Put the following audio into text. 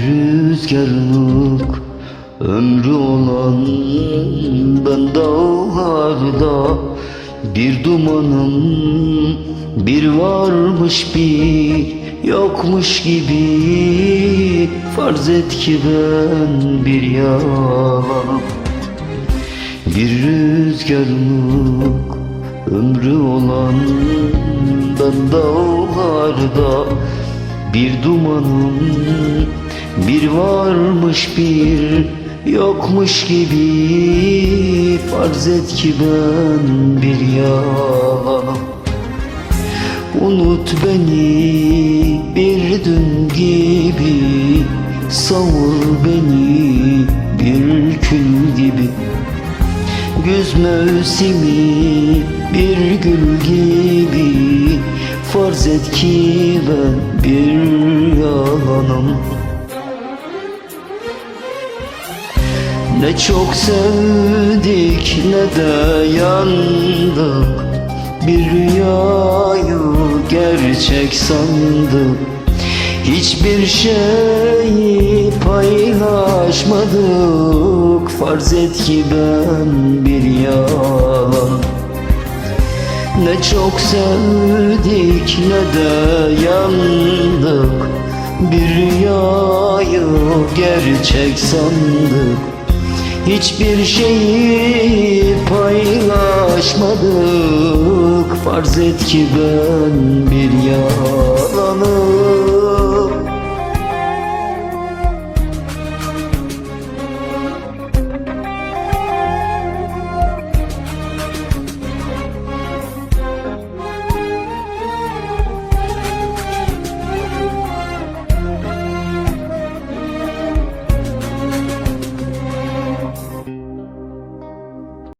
rüzgarlık Ömrü olan ben dağlarda. Bir dumanım bir varmış bir yokmuş gibi. Farz et ki ben bir yalanım. Bir rüzgarlık ömrü olan ben dağlarda bir dumanım bir varmış bir yokmuş gibi farz et ki ben bir yalanım. Unut beni bir dün gibi Savur beni bir kül gibi. Güz mevsimi bir gül gibi Farz et ki ben bir yalanım. Ne çok sevdik ne de yandık. Bir rüyayı gerçek sandık. Hiçbir şeyi paylaşmadık. Farz et ki ben bir yalan ne çok sevdik ne de yandık. Bir rüyayı gerçek sandık. Hiçbir şeyi paylaşmadık. Farz et ki ben bir yalanım